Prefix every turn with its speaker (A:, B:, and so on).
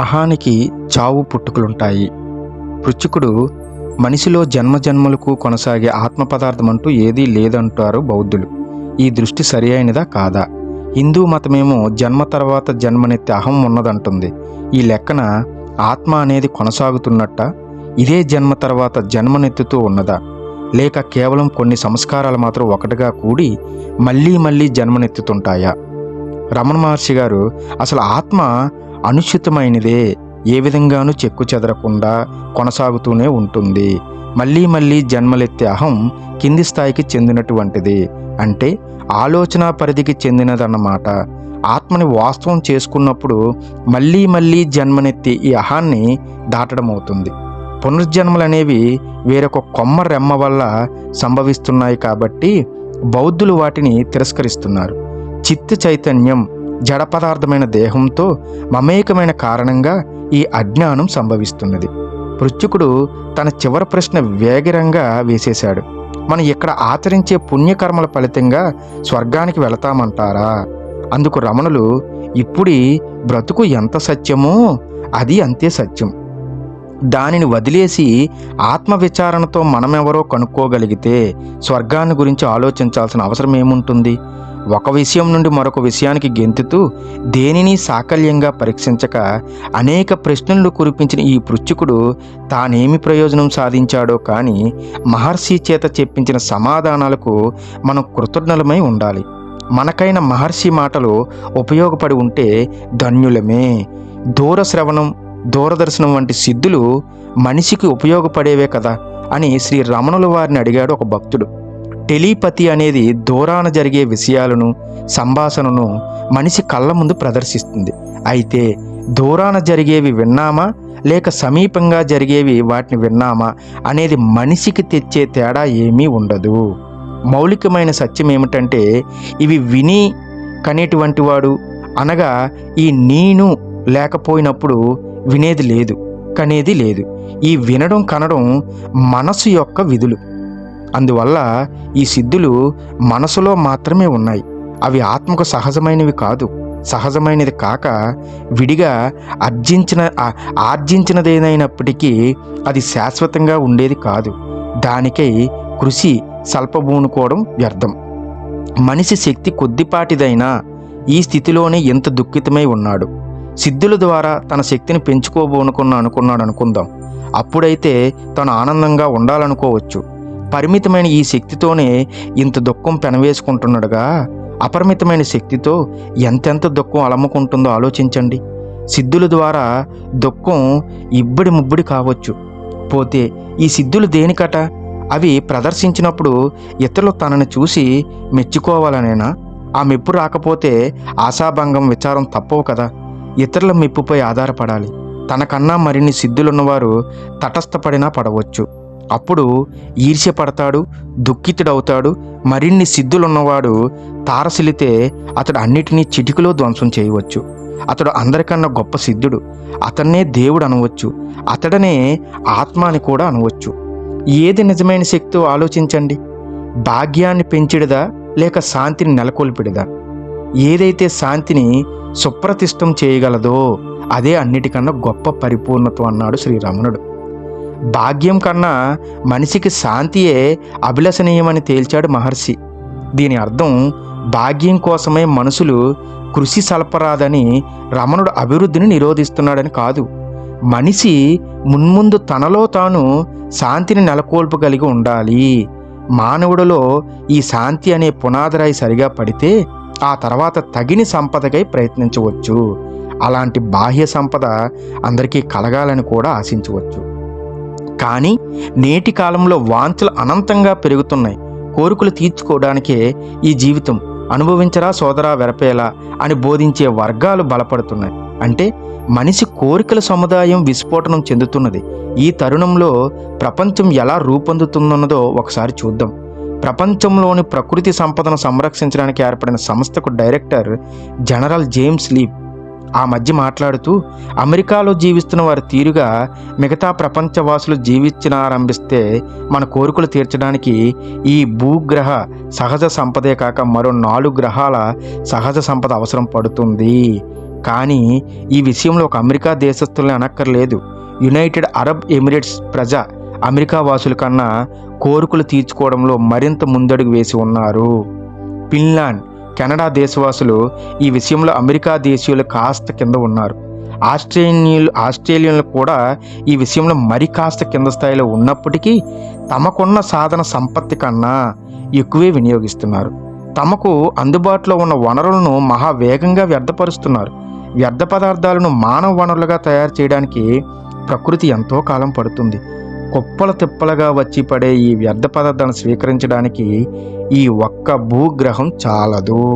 A: అహానికి చావు పుట్టుకలుంటాయి. పృచ్చుకుడు మనిషిలో జన్మ జన్మలకు కొనసాగే ఆత్మ పదార్థం అంటూ ఏదీ లేదంటారు బౌద్ధులు. ఈ దృష్టి సరి అయినదా కాదా? హిందూ మతమేమో జన్మ తర్వాత జన్మనెత్తి అహం ఉన్నదంటుంది. ఈ లెక్కన ఆత్మ అనేది కొనసాగుతున్నట్ట ఇదే జన్మ తర్వాత జన్మనెత్తుతూ ఉన్నదా? లేక కేవలం కొన్ని సంస్కారాలు మాత్రం ఒకటిగా కూడి మళ్ళీ మళ్ళీ జన్మనెత్తుతుంటాయా? రమణ మహర్షి గారు అసలు ఆత్మ అనుచితమైనదే. ఏ విధంగానూ చెక్కు చెదరకుండా కొనసాగుతూనే ఉంటుంది. మళ్ళీ మళ్ళీ జన్మలెత్తే అహం కింది స్థాయికి చెందినటువంటిది. అంటే ఆలోచన పరిధికి చెందినదన్నమాట. ఆత్మని వాస్తవం చేసుకున్నప్పుడు మళ్ళీ మళ్ళీ జన్మనెత్తి ఈ అహాన్ని దాటడం అవుతుంది పునర్జన్మలు అనేవి వేరొక కొమ్మ రెమ్మ వల్ల సంభవిస్తున్నాయి కాబట్టి బౌద్ధులు వాటిని తిరస్కరిస్తున్నారు. చిత్త చైతన్యం జడ పదార్థమైన దేహంతో మమేకమైన కారణంగా ఈ అజ్ఞానం సంభవిస్తున్నది. పృచ్చుకుడు తన చివరి ప్రశ్న వేగిరంగా వేసేశాడు. మనం ఇక్కడ ఆచరించే పుణ్యకర్మల ఫలితంగా స్వర్గానికి వెళతామంటారా? అందుకు రమణులు ఇప్పుడి బ్రతుకు ఎంత సత్యమో అది అంతే సత్యం. దానిని వదిలేసి ఆత్మవిచారణతో మనమెవరో కనుక్కోగలిగితే స్వర్గాన్ని గురించి ఆలోచించాల్సిన అవసరం ఏముంటుంది ఒక విషయం నుండి మరొక విషయానికి గెంతుతూ దేనిని సాకల్యంగా పరీక్షించక అనేక ప్రశ్నలు కురిపించిన ఈ పృచ్చుకుడు తానేమి ప్రయోజనం సాధించాడో కానీ మహర్షి చేత చెప్పించిన సమాధానాలకు మనం కృతజ్ఞలమై ఉండాలి. మనకైన మహర్షి మాటలు ఉపయోగపడి ఉంటే ధన్యులమే. దూరశ్రవణం దూరదర్శనం వంటి సిద్ధులు మనిషికి ఉపయోగపడేవే కదా అని శ్రీ రమణుల వారిని అడిగాడు ఒక భక్తుడు. టెలిపతి అనేది దూరాన జరిగే విషయాలను సంభాషణను మనిషి కళ్ళ ముందు ప్రదర్శిస్తుంది. అయితే దూరాన జరిగేవి విన్నామా? లేక సమీపంగా జరిగేవి వాటిని విన్నామా? అనేది మనిషికి తెచ్చే తేడా ఏమీ ఉండదు. మౌలికమైన సత్యం ఏమిటంటే ఇవి విని కనేటువంటి వాడు అనగా ఈ నేను లేకపోయినప్పుడు వినేది లేదు కనేది లేదు. ఈ వినడం కనడం మనసు యొక్క విధులు. అందువల్ల ఈ సిద్ధులు మనసులో మాత్రమే ఉన్నాయి. అవి ఆత్మకు సహజమైనవి కాదు. సహజమైనది కాక విడిగా అర్జించిన ఆర్జించినదేనైనప్పటికీ అది శాశ్వతంగా ఉండేది కాదు. దానికై కృషి స్వల్పబూనుకోవడం వ్యర్థం. మనిషి శక్తి కొద్దిపాటిదైనా ఈ స్థితిలోనే ఎంత దుఃఖితమై ఉన్నాడు. సిద్ధుల ద్వారా తన శక్తిని పెంచుకోబోనుకున్న అనుకున్నాడు అనుకుందాం. అప్పుడైతే తను ఆనందంగా ఉండాలనుకోవచ్చు. పరిమితమైన ఈ శక్తితోనే ఇంత దుఃఖం పెనవేసుకుంటున్నాడుగా? అపరిమితమైన శక్తితో ఎంతెంత దుఃఖం అలముకుంటుందో ఆలోచించండి. సిద్ధుల ద్వారా దుఃఖం ఇబ్బడి ముబ్బడి కావచ్చు. పోతే ఈ సిద్ధులు దేనికట? అవి ప్రదర్శించినప్పుడు ఇతరులు తనని చూసి మెచ్చుకోవాలనేనా? ఆ మెప్పు రాకపోతే ఆశాభంగం విచారం తప్పవు కదా. ఇతరుల మెప్పుపై ఆధారపడాలి. తనకన్నా మరిన్ని సిద్ధులున్నవారు తటస్థపడినా పడవచ్చు. అప్పుడు ఈర్ష్యపడతాడు దుఃఖితుడవుతాడు మరిన్ని సిద్ధులున్నవాడు తారసిలితే అతడు అన్నిటినీ చిటికలో ధ్వంసం చేయవచ్చు. అతడు అందరికన్నా గొప్ప సిద్ధుడు అతన్నే దేవుడు అనవచ్చు అతడనే ఆత్మ అని కూడా అనవచ్చు. ఏది నిజమైన శక్తో ఆలోచించండి? భాగ్యాన్ని పెంచిడదా లేక శాంతిని నెలకొల్పిడదా? ఏదైతే శాంతిని సుప్రతిష్టం చేయగలదో అదే అన్నిటికన్నా గొప్ప పరిపూర్ణత అన్నాడు శ్రీరమణుడు భాగ్యం కన్నా మనిషికి శాంతియే అభిలషణీయమని తేల్చాడు మహర్షి. దీని అర్థం భాగ్యం కోసమే మనుషులు కృషి సల్పరాదని రమణుడు అభివృద్ధిని నిరోధిస్తున్నాడని కాదు. మనిషి మున్ముందు తనలో తాను శాంతిని నెలకొల్పగలిగి ఉండాలి. మానవుడిలో ఈ శాంతి అనే పునాదిరాయి సరిగా పడితే ఆ తర్వాత తగిన సంపదకై ప్రయత్నించవచ్చు. అలాంటి బాహ్య సంపద అందరికీ కలగాలని కూడా ఆశించవచ్చు. కానీ నేటి కాలంలో వాంఛలు అనంతంగా పెరుగుతున్నాయి. కోరికలు తీర్చుకోవడానికే ఈ జీవితం అనుభవించరా సోదరా వెరపేలా అని బోధించే వర్గాలు బలపడుతున్నాయి. అంటే మనిషి కోరికల సముదాయం విస్ఫోటనం చెందుతున్నది. ఈ తరుణంలో ప్రపంచం ఎలా రూపొందుతుందన్నదో ఒకసారి చూద్దాం. ప్రపంచంలోని ప్రకృతి సంపదను సంరక్షించడానికి ఏర్పడిన సంస్థకు డైరెక్టర్ జనరల్ జేమ్స్ లీప్ ఆ మధ్య మాట్లాడుతూ అమెరికాలో జీవిస్తున్న వారి తీరుగా మిగతా ప్రపంచవాసులు జీవించనారంభిస్తే మన కోరికలు తీర్చడానికి ఈ భూగ్రహ సహజ సంపదే కాక మరో నాలుగు గ్రహాల సహజ సంపద అవసరం పడుతుంది. కానీ ఈ విషయంలో ఒక అమెరికా దేశస్తుల్ని అనక్కర్లేదు. యునైటెడ్ అరబ్ ఎమిరేట్స్ ప్రజ అమెరికా వాసుల కన్నా కోరికలు తీర్చుకోవడంలో మరింత ముందడుగు వేసి ఉన్నారు. ఫిన్లాండ్ కెనడా దేశవాసులు ఈ విషయంలో అమెరికా దేశీయులు కాస్త కింద ఉన్నారు. ఆస్ట్రేలియన్లు ఆస్ట్రేలియన్లు కూడా ఈ విషయంలో మరి కాస్త కింద స్థాయిలో ఉన్నప్పటికీ తమకున్న సాధన సంపత్తి కన్నా ఎక్కువే వినియోగిస్తున్నారు. తమకు అందుబాటులో ఉన్న వనరులను మహా వేగంగా వ్యర్థపరుస్తున్నారు. వ్యర్థ పదార్థాలను మానవ వనరులుగా తయారు చేయడానికి ప్రకృతి ఎంతో కాలం పడుతుంది. కుప్పల తిప్పలుగా వచ్చి పడే ఈ వ్యర్థ పదార్థాలను స్వీకరించడానికి ఈ ఒక్క భూగ్రహం చాలదు.